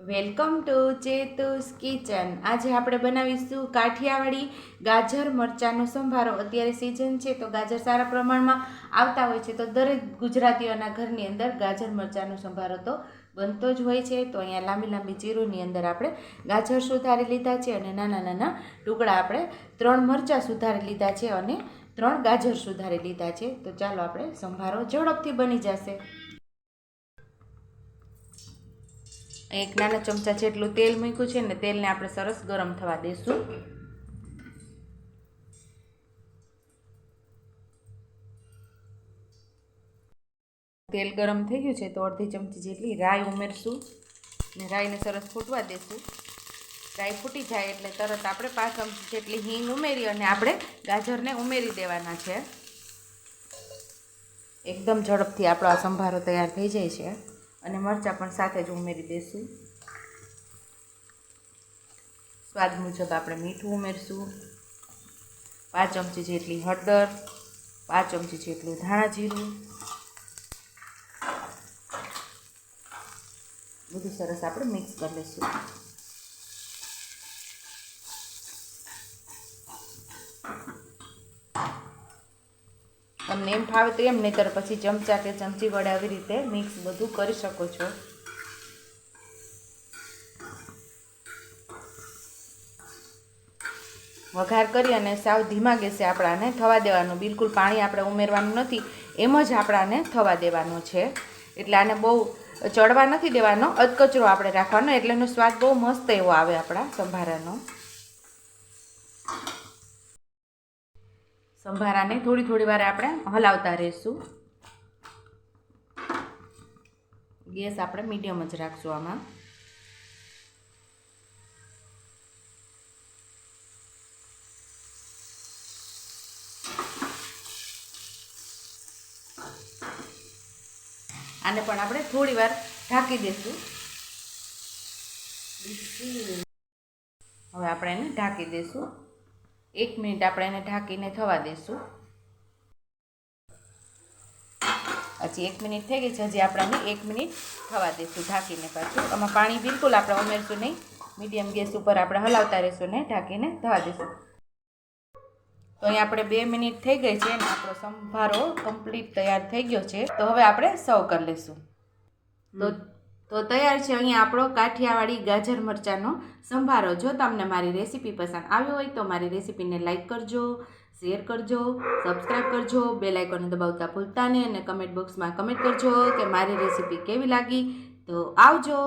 Welcome to ચેતુસ kitchen. આજે આપણે બનાવીશું કાઠિયાવાડી ગાજર મરચાંનો સંભારો. અત્યારે સિઝન છે તો ગાજર સારા પ્રમાણમાં આવતા હોય છે તો દરેક ગુજરાતીઓના ઘરની અંદર ગાજર મરચાંનો સંભારો તો બનતો જ હોય છે. તો અહીંયા લાંબી લાંબી ચીરોની અંદર આપણે ગાજર સુધારી લીધા છે અને નાના નાના ટુકડા આપણે ત્રણ મરચાં સુધારી લીધા છે અને ત્રણ ગાજર સુધારી લીધા છે. તો ચાલો આપણે સંભારો ઝડપથી બની જશે. એક નાના ચમચા જેટલું તેલ મૂક્યું છે ને તેલને આપણે સરસ ગરમ થવા દઈશું તેલ ગરમ થઈ ગયું છે તો અડધી ચમચી જેટલી રાઈ ઉમેરશું ને રાઈને સરસ ફૂટવા દઈશું રાઈ ફૂટી જાય એટલે તરત આપણે પાંચ ચમચી જેટલી હિંગ ઉમેરી અને આપણે ગાજરને ઉમેરી દેવાના છે. એકદમ ઝડપથી આપણો આ સંભારો તૈયાર થઈ જાય છે. અને મરચાં પણ સાથે જ ઉમેરી દઈશું સ્વાદ મુજબ આપણે મીઠું ઉમેરશું. પાંચ ચમચી જેટલી હળદર, પાંચ ચમચી જેટલું ધાણા જીરું. બધું સરસ આપણે મિક્સ કરી લઈશું તમને એમ ફાવે તો એમ, નહીંતર પછી ચમચા કે ચમચી વડે આવી રીતે મિક્સ બધું કરી શકો છો. વઘાર કરી અને સાવ ધીમા ગેસે આપણાને થવા દેવાનું. બિલકુલ પાણી આપણે ઉમેરવાનું નથી, એમ જ આપણાને થવા દેવાનું છે. એટલે આને બહુ ચડવા નથી દેવાનો, અધકચરો આપણે રાખવાનો એટલે એનો સ્વાદ બહુ મસ્ત એવો આવે આપણા સંભારાનો. સંભારાને થોડી થોડી વાર આપણે હલાવતા રહીશું. ગેસ આપણે મીડિયમ જ રાખશું આમાં. આને પણ આપણે થોડી વાર ઢાંકી દઈશું હવે આપણે એને ઢાંકી દઈશું એક મિનિટ આપણે એને ઢાંકીને થવા દઈશું હજી એક મિનિટ થઈ ગઈ છે, હજી આપણે એક મિનિટ થવા દઈશું ઢાંકીને પાછું. આમાં પાણી બિલકુલ આપણે ઉમેરશું નહીં. મીડિયમ ગેસ ઉપર આપણે હલાવતા રહીશું ને ઢાંકીને થવા દઈશું તો અહીં આપણે બે મિનિટ થઈ ગઈ છે અને આપણો સંભારો કમ્પ્લીટ તૈયાર થઈ ગયો છે. તો હવે આપણે સર્વ કરી લઈશું તો તો તૈયાર છે અહીંયા આપણો કાઠિયાવાડી ગાજર મરચાંનો સંભારો. જો તમને મારી રેસીપી પસંદ આવી હોય તો મારી રેસીપીને લાઈક કરજો, શેર કરજો સબસ્ક્રાઈબ કરજો બે લાઇકોને દબાવતા ભૂલતા નહીં અને કમેન્ટ બોક્સમાં કમેન્ટ કરજો કે મારી રેસીપી કેવી લાગી. તો આવજો.